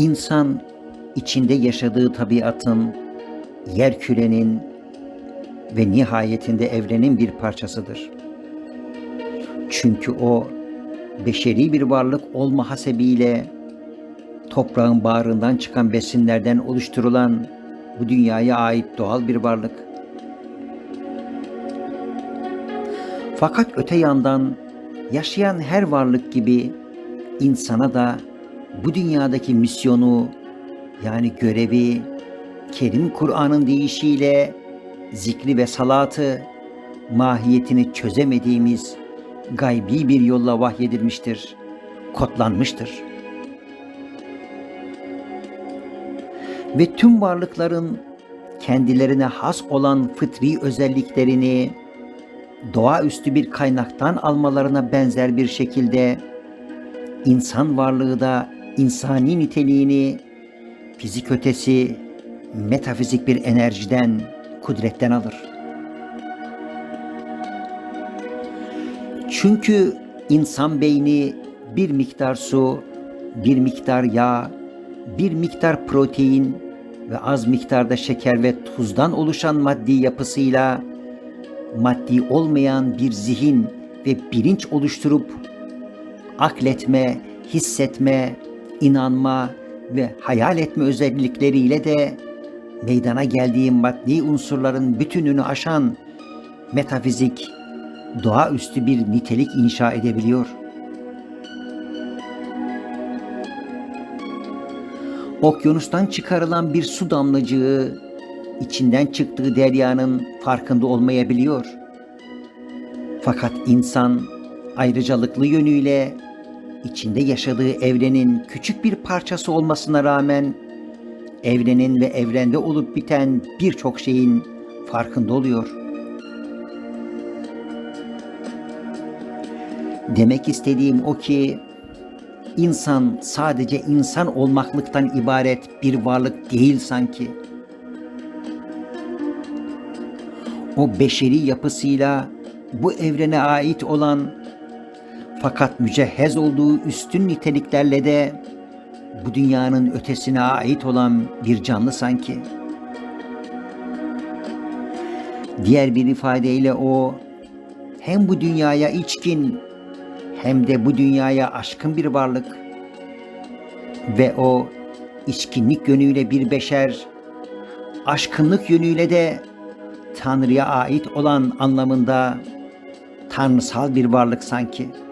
İnsan içinde yaşadığı tabiatın, yer kürenin ve nihayetinde evrenin bir parçasıdır. Çünkü o beşeri bir varlık olma hasebiyle toprağın bağrından çıkan besinlerden oluşturulan bu dünyaya ait doğal bir varlık. Fakat öte yandan yaşayan her varlık gibi insana da bu dünyadaki misyonu yani görevi Kerim Kur'an'ın deyişiyle zikri ve salatı mahiyetini çözemediğimiz gaybi bir yolla vahyedilmiştir, kodlanmıştır. Ve tüm varlıkların kendilerine has olan fıtri özelliklerini doğaüstü bir kaynaktan almalarına benzer bir şekilde insan varlığı da insani niteliğini fizik ötesi metafizik bir enerjiden, kudretten alır. Çünkü insan beyni bir miktar su, bir miktar yağ, bir miktar protein ve az miktarda şeker ve tuzdan oluşan maddi yapısıyla maddi olmayan bir zihin ve bilinç oluşturup akletme, hissetme, inanma ve hayal etme özellikleriyle de meydana geldiği maddi unsurların bütününü aşan metafizik, doğaüstü bir nitelik inşa edebiliyor. Okyanustan çıkarılan bir su damlacığı içinden çıktığı deryanın farkında olmayabiliyor. Fakat insan ayrıcalıklı yönüyle içinde yaşadığı evrenin küçük bir parçası olmasına rağmen evrenin ve evrende olup biten birçok şeyin farkında oluyor. Demek istediğim o ki insan sadece insan olmaklıktan ibaret bir varlık değil sanki. O beşeri yapısıyla bu evrene ait olan fakat mücehhez olduğu üstün niteliklerle de bu dünyanın ötesine ait olan bir canlı sanki. Diğer bir ifadeyle o hem bu dünyaya içkin hem de bu dünyaya aşkın bir varlık ve o içkinlik yönüyle bir beşer, aşkınlık yönüyle de Tanrı'ya ait olan anlamında tanrısal bir varlık sanki.''